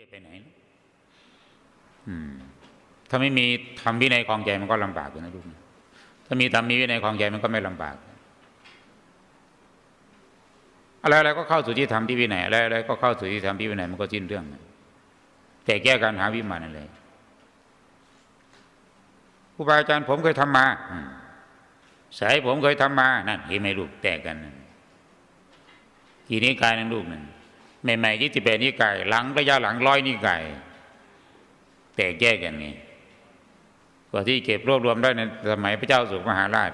จะไปไหนนะอืมถ้าไม่มีทำวินัยคลองใจมันก็ลำบากอยู่นะลูกถ้ามีทำมีวินัยคลองใจมันก็ไม่ลำบาก อะไรอะไรก็เข้าสู่ที่ทำที่วินัยอะไรอะไรก็เข้าสู่ที่ทำที่วินัยมันก็สิ้นเรื่องแต่แก้การหาวิมานอะไรครูบาอาจารย์ผมเคยทำมาสายผมเคยทำมานั่นเห็นไหมลูกแตกกันนั่นกี่นิกายนั่นลูกนั่น ใหม่ๆยี่สิบแปดนิกายหลังระยะหลังร้อยนิกายแตกแยกกันนี่กว่าที่เก็บรวบรวมได้ในสมัยพระเจ้าสุมหาราช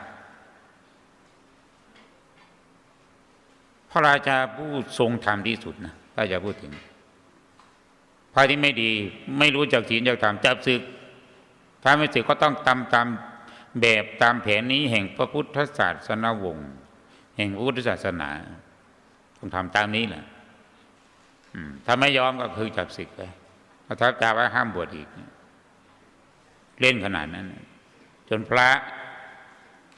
พระราชาผู้ทรงธรรมที่สุดนะถ้าจะพูดถึงพระที่ไม่ดีไม่รู้จักศีลจักธรรมจับศึก ถ้าไม่ศึกก็ต้องตามตามแบบตามแผนนี้แห่งพระพุทธศาสนาวงศ์แห่งพระพุทธศาสนา ต้องทำตามนี้แหละ ถ้าไม่ยอมก็คือจับศึกไปพระทัพจาว่าห้ามบวชอีก เล่นขนาดนั้น จนพระ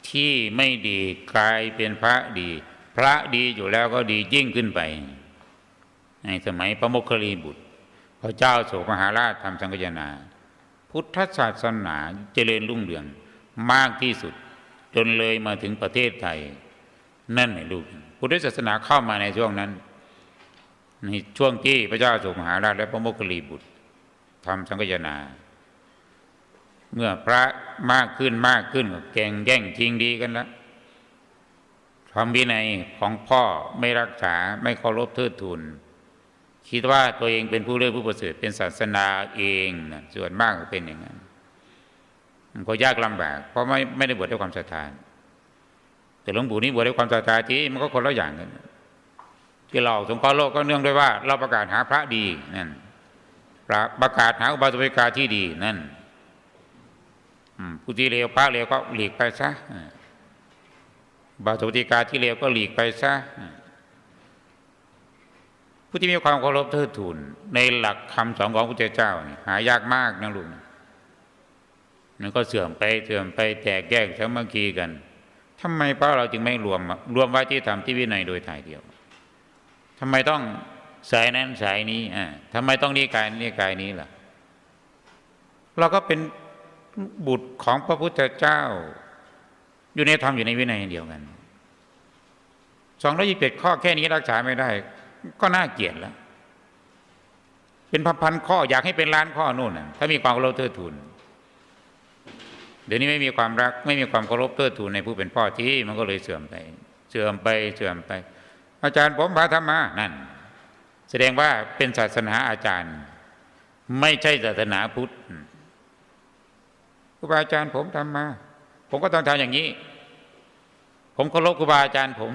ที่ไม่ดีกลายเป็นพระดี พระดีอยู่แล้วก็ดียิ่งขึ้นไป ในสมัยพระโมคคัลลีบุตร พระเจ้าโศกมหาราชทำสังฆนา พุทธศาสนาเจริญรุ่งเรืองมากที่สุด จนเลยมาถึงประเทศไทย นั่นไงลูกพุทธศาสนาเข้ามาในช่วงนั้น ในช่วงที่พระเจ้าโศกมหาราชและพระโมคคัลลีบุตรทำสังฆนา เมื่อพระมากขึ้นมากขึ้นก็แก่งแย่งชิงดีกันแล้วความวินัยของพ่อไม่รักษาไม่เคารพเทิดทูนคิดว่าตัวเองเป็นผู้เลือกผู้ประเสริฐเป็นศาสนาเองนะส่วนมากก็เป็นอย่างนั้นก็ยากลำบากเพราะไม่ไม่ได้บวชด้วยความศรัทธาแต่หลวงปู่นี่บวชด้วยความศรัทธาที่มันก็คนละอย่างกัน ที่เราสงเคราะห์โลกก็เนื่องด้วยว่า เราประกาศหาพระดีนั่นประกาศหาอุบาสกกาที่ดีนั่นผู้ที่เลวพระเลวก็หลีกไปซะบาสติกาที่เลวก็หลีกไปซะผู้ที่มีความเคารพเทิดทูนในหลักคำสอนของพระเจ้าหายากมากนะลุงมันก็เสื่อมไปเสื่อมไปแตกแยกสามัคคีกันทำไมพระเราจึงไม่รวมรวมไว้ที่ธรรมที่วินัยโดยถ่ายเดียว ทำไมต้องสายนั้นสายนี้อ่าทำไมต้องนี้กายนี้กายนี้ล่ะ เราก็เป็นบุตรของพระพุทธเจ้า อยู่ในธรรมอยู่ในวินัยเดียวกันสองร้อยี่สิบข้อแค่นี้รักษาไม่ได้ ก็น่าเกลียดแล้ว เป็นพันๆข้ออยากให้เป็นล้านข้อนู่นถ้ามีความเคารพเทิดทูนเดี๋ยวนี้ไม่มีความรัก ไม่มีความเคารพเทิดทูนในผู้เป็นพ่อที่มันก็เลยเสื่อมไป เสื่อมไปเสื่อมไป อาจารย์ผมพาธรรมานั่น แสดงว่าเป็นศาสนาอาจารย์ ไม่ใช่ศาสนาพุทธครูบาอาจารย์ผมทำมา ผมก็ต้องทำอย่างนี้ ผมเคารพครูบาอาจารย์ผม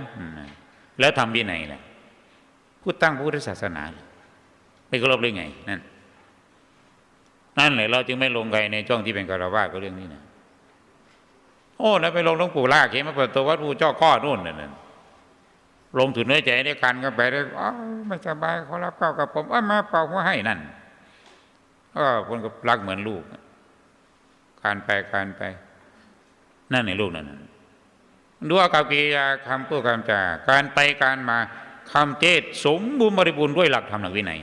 แล้วทำวินัยแหละพูดตั้งพุทธศาสนาไม่เคารพได้ไง นั่นนั่นเลยเราจึงไม่ลงใครในช่องที่เป็นคารวะก็เรื่องนี้นะโอ้แล้วไปลงหลวงปู่ลากเขมาเปิดตัววัดผู้เจ้าข้อนู่นนั่น ลงถึงเนื้อใจด้กันก็ไปได้อ๋อไม่สบายเขารับเก้ากับผมเออมาเป่าหัวให้นั่นก็คนก็รักเหมือนลูกการไปการไป นั่นในลูกนั่นดูอากับกิริยาคำพูดคำจาการไปการมาคำเทศสมบูรณ์บริบูรณ์ด้วยหลักธรรมหลักวินัย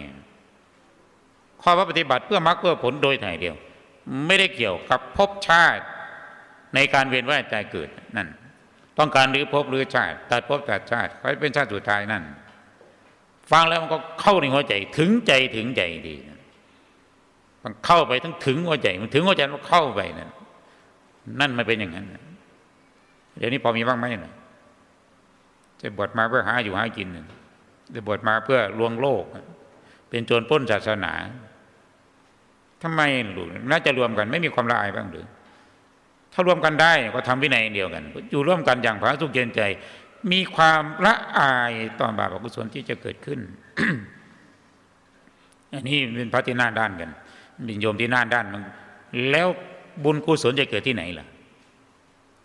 ข้อปฏิบัติเพื่อมรรคเพื่อผลโดยถ่ายเดียว ไม่ได้เกี่ยวกับภพชาติในการเวียนว่ายใจเกิดนั่น ต้องการหรือภพหรือชาติตัดภพตัดชาติเขาเป็นชาติสุดท้ายนั่น ฟังแล้วมันก็เข้าในหัวใจถึงใจถึงใจดีมันเข้าไปทั้งถึงหัวใจมันถึงหัวใจมันเข้าไปนั่นนั่นไม่เป็นอย่างนั้นเดี๋ยวนี้พอมีบ้างไหมนะจะบวชมาเพื่อหาอยู่หากินจะบวชมาเพื่อลวงโลก เป็นโจรป้นศาสนาทำไมหลูน่าจะรวมกัน ไม่มีความละอายบ้างหรือ ถ้ารวมกันได้ก็ทำวินัยเดียวกัน อยู่ร่วมกันอย่างผาสุกเย็นใจ มีความละอายต่อบาปอกุศลที่จะเกิดขึ้น อันนี้เป็นพระที่หน้าด้านกันเป็นโยมที่หน้าด้านมันแล้วบุญกุศลจะเกิดที่ไหนล่ะ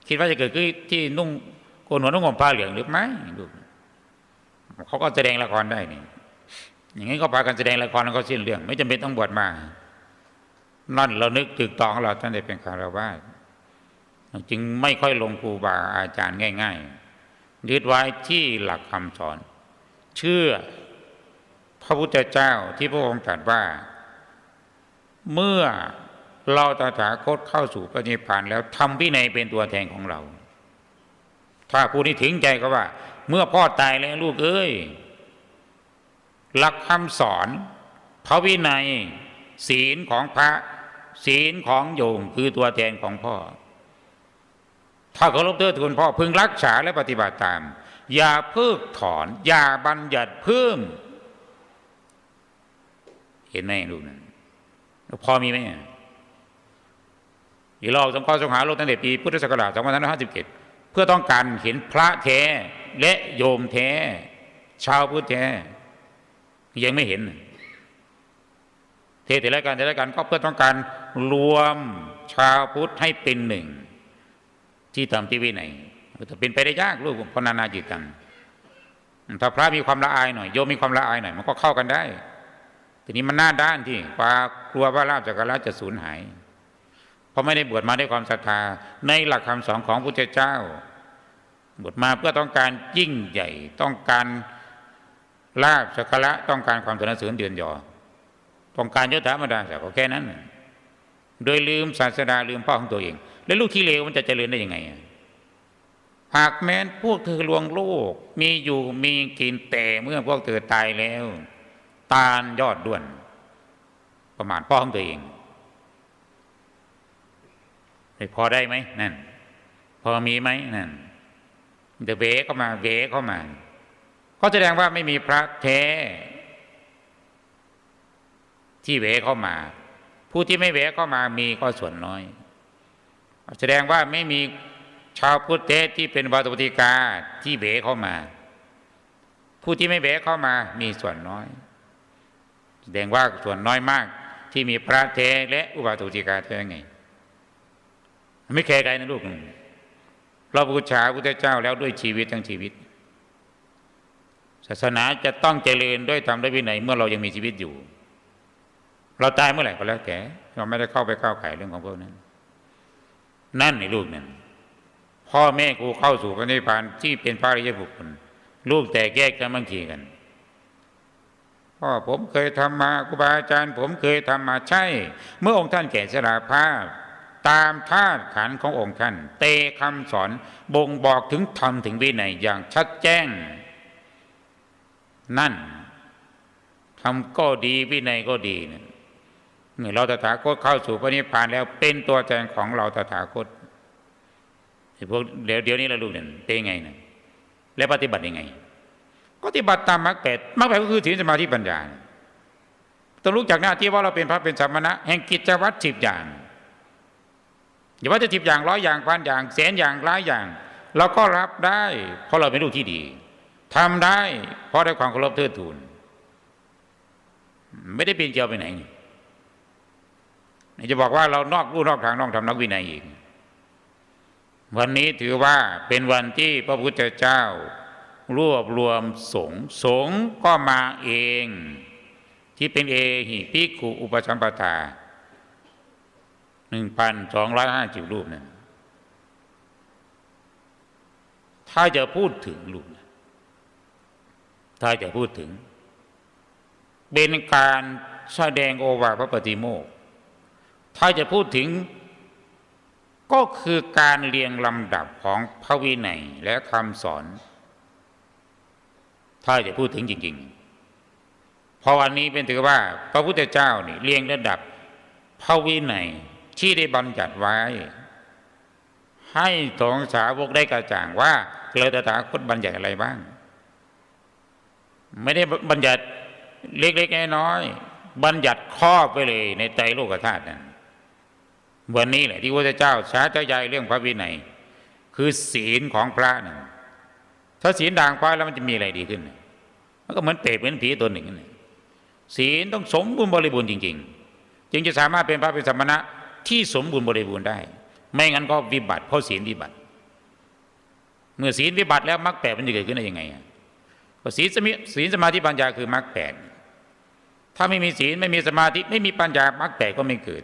คิดว่าจะเกิดที่นุ่งโกนหัวนุ่งห่มผ้าเหลืองหรือไม่ลูเขาก็แสดงละครได้นี่อย่างนี้ก็พากันแสดงละครแล้วก็สิ้นเรื่อง ไม่จำเป็นต้องบวชมา นั่นเรานึกถึกตองเราท่านได้เป็นคารวะ จึงไม่ค่อยลงครูบาอาจารย์ง่าย ๆ ยึดไว้ที่หลักคำสอน เชื่อพระพุทธเจ้าที่พระองค์ตรัสว่า เมื่อเราตถาคตเข้าสู่พระนิพพานแล้วทำวินัยเป็นตัวแทนของเรา ถ้าผู้นี้ถึงใจก็ว่า เมื่อพ่อตายแล้วลูกเอ้ย หลักคำสอน พระวินัย ศีลของพระ ศีลของโยมคือตัวแทนของพ่อ ถ้าเคารพเทิดทูนพ่อพึงรักษาและปฏิบัติตาม อย่าเพิกถอน อย่าบัญญัติเพิ่ม เห็นไหมลูกนั้นพอมีไหมอีเราสงเคราะห์สงหาโลกตั้งแต่ปีพุทธศักราช2557 เพื่อต้องการเห็นพระแท้และโยมแท้ ชาวพุทธแท้ ยังไม่เห็น เทศแต่ละการเทศการก็เพื่อต้องการรวมชาวพุทธให้เป็นหนึ่ง ที่ทำที่วินัยจะเป็นไปได้ยากลูกพนานาจิตตังถ้าพระมีความละอายหน่อยโยมมีความละอายหน่อยมันก็เข้ากันได้ ทีนี้มันหน้าด้านที่ปากลัวว่าลาบจากการจะสูญหาย เพราะไม่ได้บวชมาด้วยความศรัทธา ในหลักคำสอนของพระเจ้า บวชมาเพื่อต้องการยิ่งใหญ่ ต้องการลาบสักการะต้องการความสนเสริญเดือนยอต้องการยศถาบรรดาศักดิ์ก็แค่นั้น โดยลืมศาสดาลืมพ่อของตัวเอง แล้วลูกที่เลวมันจะเจริญได้ยังไงหากแม้นพวกเธอลวงโลก มีอยู่มีกินแต่เมื่อพวกเธอตายแล้ว ตาลยอดด้วน ประมาณพ่อของตัวเองพอได้ไหมนั่น พอมีไหมนั่นเดเวเข้ามาเวเข้ามาก็แสดงว่าไม่มีพระแท้ ที่เวเข้ามา ผู้ที่ไม่เวเข้ามามีก็ส่วนน้อย แสดงว่าไม่มีชาวพุทธเทศที่เป็นวัตถุติกาที่เบเข้ามา ผู้ที่ไม่เบเข้ามามีส่วนน้อย แสดงว่าส่วนน้อยมากที่มีพระเทและอุบาตุติกาเท่าไง ไม่แคร์ใครนะลูกเราบูชาพระเจ้าแล้วด้วยชีวิตทั้งชีวิต ศาสนาจะต้องเจริญด้วยทำด้วยวินัยเมื่อเรายังมีชีวิตอยู่ เราตายเมื่อไหร่ก็แล้วแต่เราไม่ได้เข้าไปก้าวไก่เรื่องของพวกนั้น นั่นในลูกนั่นพ่อแม่กูเข้าสู่พระนิพพานที่เป็นพระอริยบุคคลลูกแต่แยกกันบางทีกันพ่อผมเคยทำมาครูบาอาจารย์ ผมเคยทำมาใช่ เมื่อองค์ท่านแก่ชราภาพ ตามธาตุขันขององค์ท่าน เตคำสอนบ่งบอกถึงธรรมถึงวินัยอย่างชัดแจ้ง นั่นทำก็ดีวินัยก็ดีเนี่ย เราตถาคตเข้าสู่พระนิพพานแล้วเป็นตัวแทนของเราตถาคตพวกเดี๋ยวเดี๋ยวนี้เราลูกเนี่ยเป็นไงนี่ยแล้วปฏิบัติยังไง ก็ปฏิบัติตามมรรคแปดมรรคแปดก็คือศีลสมาธิปัญญาต้องรู้จากหน้าที่ว่าเราเป็นพระเป็นสมณะ แห่งกิจวัตรสิบอย่างอย่าว่าจะสิบอย่างร้อยอย่างพันอย่างแสนอย่างร้ายอย่างเราก็รับได้ เพราะเราเป็นลูกที่ดีทำได้ เพราะได้ความเคารพเทิดทูน ไม่ได้เปลี่ยนเกียวไปไหน จะบอกว่าเรานอกรู้นอกทางนอกทำนักวินัยอีก วันนี้ถือว่าเป็นวันที่พระพุทธเจ้ารวบรวมสงฆ์สงฆ์ก็มาเอง ที่เป็นเอหิพิกุอุปชัมปทาหนึ่งพันสองร้อยห้าสิบรูปนั้นถ้าจะพูดถึงรูปถ้าจะพูดถึง เป็นการแสดงโอวาทพระปฏิโมก ถ้าจะพูดถึง ก็คือการเรียงลำดับของพระวินัยและคำสอน ถ้าจะพูดถึงจริงๆพอวันนี้เป็นถือว่า พระพุทธเจ้านี่เรียงระดับพระวินัยที่ได้บัญญัติไว้ ให้สงสาวกได้กระจ่างว่าเราตถาคตบัญญัติอะไรบ้าง ไม่ได้บัญญัติเล็กๆน้อยๆบัญญัติครอบไปเลยในใจโลกธาตุนั้น วันนี้แหละที่พระเจ้าช้าใจใหญ่เรื่องพระวินัย คือศีลของพระนะถ้าศีลด่างพระแล้วมันจะมีอะไรดีขึ้น มันก็เหมือนเปรตเหมือนผีตัวหนึ่งนั่นศีลต้องสมบูรณ์บริบูรณ์จริง ๆ จึงจะสามารถเป็นพระเป็นสมณะที่สมบูรณ์บริบูรณ์ได้ ไม่งั้นก็วิบัติเพราะศีลวิบัติ เมื่อศีลวิบัติแล้วมรรคแปดมันจะเกิดขึ้นได้ยังไงก็ศีลสมิศีลสมาธิปัญญาคือมรรคแปดถ้าไม่มีศีลไม่มีสมาธิไม่มีปัญญามรรคแปดก็ไม่เกิด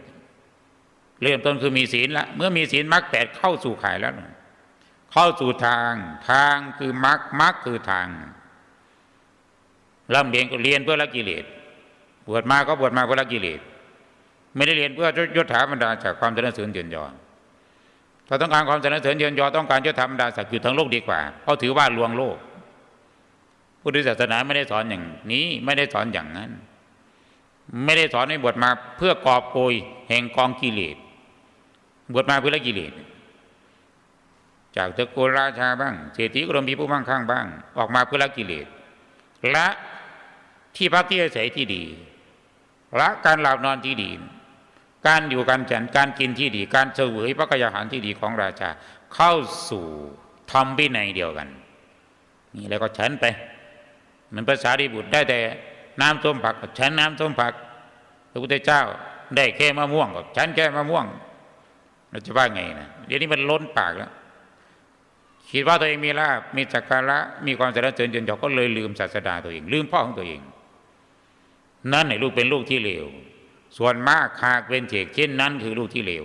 เริ่มต้นคือมีศีลละเมื่อมีศีลมรรคแปดเข้าสู่ข่ายแล้วเข้าสู่ทาง ทางคือมรรคมรรคคือทางร่ำเรียนก็เรียนเพื่อละกิเลสบวชมาก็บวชมาเพื่อละกิเลสไม่ได้เรียนเพื่อยศถาบรรดาจากความสรรเสริญเยินยอถ้าต้องการความสรรเสริญเยินยอต้องการยศถาบรรดาศักดิ์อยู่ทั้งโลกดีกว่าเพราะถือว่าลวงโลกพุทธศาสนาไม่ได้สอนอย่างนี้ไม่ได้สอนอย่างนั้น ไม่ได้สอนให้บวชมาเพื่อกอบโกยแห่งกองกิเลส บวชมาเพื่อละกิเลสจากตระกูลราชาบ้างเศรษฐีกรมพีผู้มั่งคั่งบ้าง ออกมาเพื่อละกิเลสละที่พักที่อาศัยที่ดีละการหลับนอนที่ดี การอยู่การฉันการกินที่ดี การเสวยพระกยาหารที่ดีของราชา เข้าสู่ธรรมวินัยเดียวกัน นี่แล้วก็ฉันไป มันภาษาดิบุตรได้แต่น้ำส้มผักฉันน้ำส้มผักพระพุทธเจ้าได้แค่มะม่วงก็ฉันแค่มะม่วง เราจะว่าไงนะเดี๋ยวนี้มันล้นปากแล้วคิดว่าตัวเองมีลาบมีจักระมีความสรรเสริญยินยอก็เลยลืมศาสดาตัวเอง ลืมพ่อของตัวเอง นั่นไหนลูกเป็นลูกที่เลวส่วนมากหากเป็นเจกเช่นนั้นคือลูกที่เลว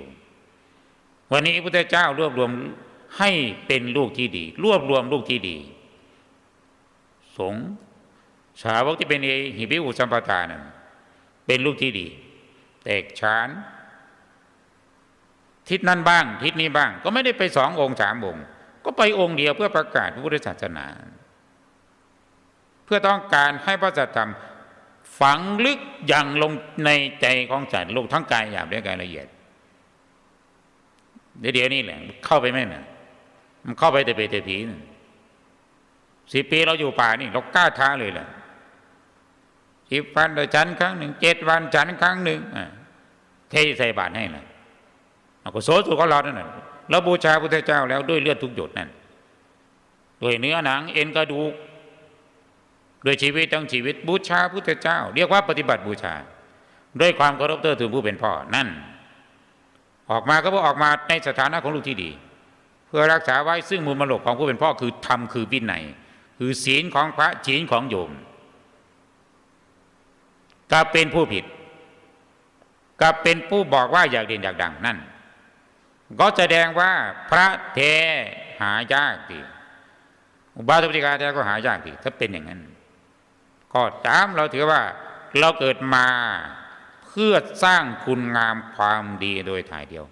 วันนี้พระพุทธเจ้ารวบรวมให้เป็นลูกที่ดี รวบรวมลูกที่ดี สงสาวกที่เป็นเอหิพิอุสัมปทานั้นเป็นลูกที่ดี แตกฉาน ทิศนั้นบ้าง ทิศนี้บ้าง ก็ไม่ได้ไปสององค์สามองค์ ก็ไปองค์เดียวเพื่อประกาศพระพุทธศาสนา เพื่อต้องการให้พระสัทธรรมฝังลึกอย่างลงในใจของสัตว์โลกทั้งกายหยาบและกายละเอียดเดี๋ยวนี้แหละ เข้าไปไหมนะมันเข้าไปแต่เปแต่ผีนะสิปีเราอยู่ป่านี่เรากล้าท้าเลยแหละสิบวันโดยฉันครั้งหนึ่งเจ็ดวันฉันครั้งหนึ่งเทใส่บาตรให้นะเก็โสสุของเรานั่นแหละเราบูชาพระพุทธเจ้าแล้วด้วยเลือดทุกหยดนั่นด้วยเนื้อหนังเอ็นกระดูกด้วยชีวิตทั้งชีวิตบูชาพระพุทธเจ้า เรียกว่าปฏิบัติบูชา ด้วยความเคารพเทิดทูนผู้เป็นพ่อนั่น ออกมาก็เพราออกมาในสถานะของลูกที่ดี เพื่อรักษาไว้ซึ่งมูลมรดกของผู้เป็นพ่อคือธรรมคือวินัยคือศีลของพระศีลของโยมก็เป็นผู้ผิดก็เป็นผู้บอกว่าอยากเด่นอยากดังนั่น ก็แสดงว่าพระเทหายากดีอุบาสกปฏิกาแท้ก็หายากดีถ้าเป็นอย่างนั้น ก็ตามเราถือว่าเราเกิดมาเพื่อสร้างคุณงามความดีโดยถ่ายเดียว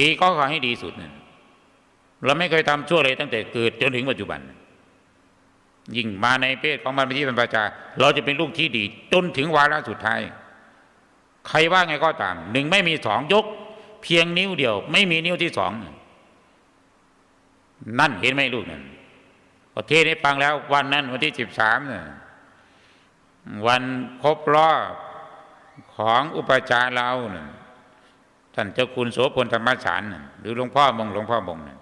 ดีก็ขอให้ดีสุดนั่นเราไม่เคยทำชั่วเลยตั้งแต่เกิดจนถึงปัจจุบัน ยิ่งมาในเพศของบรรพชิตบรรพชาเราจะเป็นลูกที่ดี จนถึงวาระสุดท้าย ใครว่าไงก็ตาม หนึ่งไม่มีสองยก เพียงนิ้วเดียว ไม่มีนิ้วที่สองนั่นเห็นไหมลูกนั่นประเทศนี้ฟังแล้ว วันนั้นวันที่สิบสามเนี่ยวันครบรอบของอุปจาเราเนี่ยท่านเจ้าคุณโสพลธรรมสารหรือหลวงพ่อมงหลวงพ่อมงเนี่ย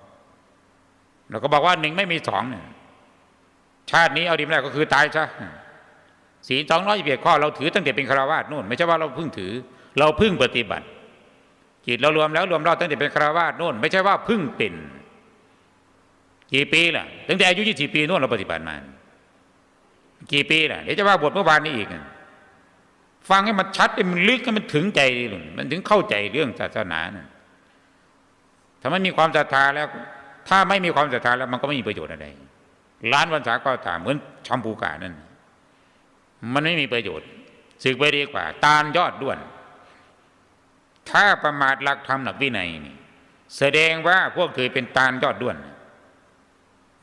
เราก็บอกว่าหนึ่งไม่มีสองเนี่ยชาตินี้เอาดีไม่ได้ก็คือตายซะสีสองร้อยยี่สิบข้อเราถือตั้งแต่เป็นคารวาสนู่น ไม่ใช่ว่าเราเพิ่งถือ เราเพิ่งปฏิบัติ จิตเรารวมแล้วรวมเราตั้งแต่เป็นคราวาสนู่น ไม่ใช่ว่าเพิ่งเป็น กี่ปีล่ะ ตั้งแต่อายุยี่สิบปีนู่นเราปฏิบัติมากี่ปีล่ะเดี๋ยวจะว่าบทเมื่อวานนี้อีกฟังให้มันชัดให้มันลึกให้มันถึงใจมันถึงเข้าใจเรื่องศาสนาถ้ามันมีความศรัทธาแล้ว ถ้าไม่มีความศรัทธาแล้ว มันก็ไม่มีประโยชน์อะไรล้านวันษาก็ตามเหมือนชัมพูกานั่นมันไม่มีประโยชน์สึกไปดีกว่า ตาลยอดด้วน ถ้าประมาทหลักธรรมหลักวินัยนี่แสดงว่าพวกเคยเป็นตาลยอดด้วน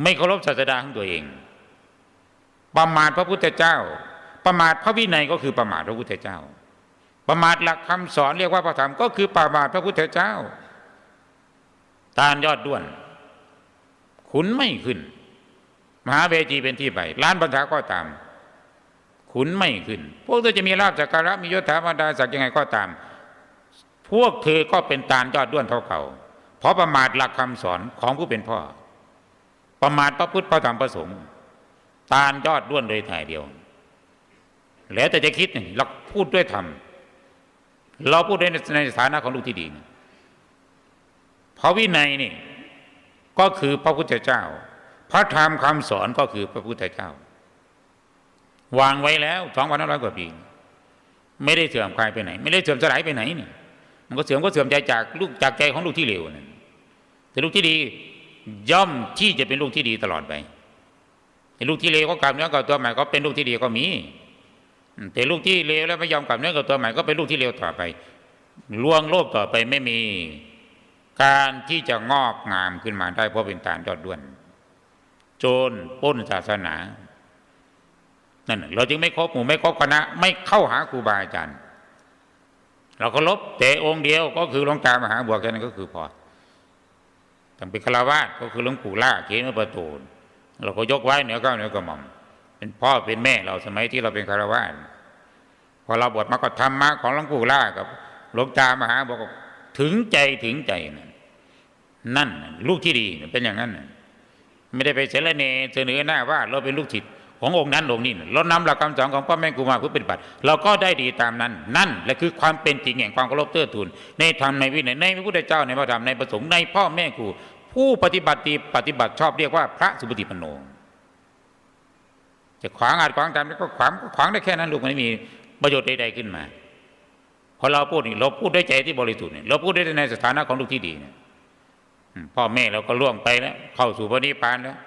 ไม่เคารพศาสดาของตัวเอง ประมาทพระพุทธเจ้า ประมาทพระวินัยก็คือประมาทพระพุทธเจ้า ประมาทหลักคำสอนเรียกว่าพระธรรมก็คือประมาทพระพุทธเจ้า ตาลยอดด้วน ขุนไม่ขึ้น มหาเวจีเป็นที่ไปล้านบรรดาก็ตาม ขุนไม่ขึ้น พวกเธอจะมีลาบจากการะมียศถาบรรดาศักดิ์ยังไงก็ตาม พวกเธอก็เป็นตาลยอดด้วนเท่าเขาเพราะประมาทหลักคำสอนของผู้เป็นพ่อ ประมาทพระพุทธพระธรรมพระสงฆ์ตาลยอดด้วนโดยถ่ายเดียว แล้วแต่จะคิดนี่เราพูดด้วยธรรมเราพูดในสถานะของลูกที่ดีเพราะวินัยนี่ก็คือพระพุทธเจ้า พระธรรมคำสอนก็คือพระพุทธเจ้า วางไว้แล้วสองพันห้าร้อยกว่าปีไม่ได้เสื่อมคลายไปไหน ไม่ได้เสื่อมสลายไปไหนนี่ มันก็เสื่อมก็เสื่อมใจจากลูกจากใจของลูกที่เลวนั่นแต่ลูกที่ดีย่อมที่จะเป็นลูกที่ดีตลอดไปลูกที่เลวก็กลับเนื้อกลับตัวใหม่ก็เป็นลูกที่ดีก็มี แต่ลูกที่เลวแล้วไม่ยอมกลับเนื้อกลับตัวใหม่ก็เป็นลูกที่เลวต่อไปล่วงโลภต่อไปไม่มี การที่จะงอกงามขึ้นมาได้เพราะเป็นตาลยอดด้วน โจรป้นศาสนานั่นเราจึงไม่ครบหมู่ไม่ครบคณะ ไม่เข้าหาครูบาอาจารย์ เราก็ลบแต่องค์เดียวก็คือหลวงตามหาบัวแค่นั้นก็คือพอต้องเป็นฆราวาสก็คือหลวงปู่ล่าเขมประตูเราก็ยกไว้เหนือก้าเหนือกระหม่อม เป็นพ่อเป็นแม่เราสมัยที่เราเป็นฆราวาสพอเราบวชมาก็ธรรมะของหลวงปู่ล่ากับหลวงตามหาบอกว่าถึงใจถึงใจนั่นนั่นลูกที่ดีเป็นอย่างนั้น ไม่ได้ไปเสรเนเสนอหน้าว่าเราเป็นลูกศิษย์ ขององค์นั้นองค์นี้เรานำหลักคำสอนของพ่อแม่ครูมาเพื่อปฏิบัติ เราก็ได้ดีตามนั้น นั่นแหละคือความเป็นจริงแห่งความเคารพเทิดทูนในธรรมในวินัยในพระพุทธเจ้าในพระธรรมในประสงค์ในพ่อแม่ครู ผู้ปฏิบัติดีปฏิบัติชอบเรียกว่าพระสุปฏิปันโนจะขวางอาจขวางตามก็ขวางก็ขวางได้แค่นั้นลูกมันไม่มีประโยชน์ใดๆขึ้นมาพอเราพูดนี่เราพูดด้วยใจที่บริสุทธิ์เนี่ยเราพูดได้ในสถานะของลูกที่ดีเนี่ยพ่อแม่เราก็ล่วงไปแล้ว เข้าสู่พระนิพพานแล้ว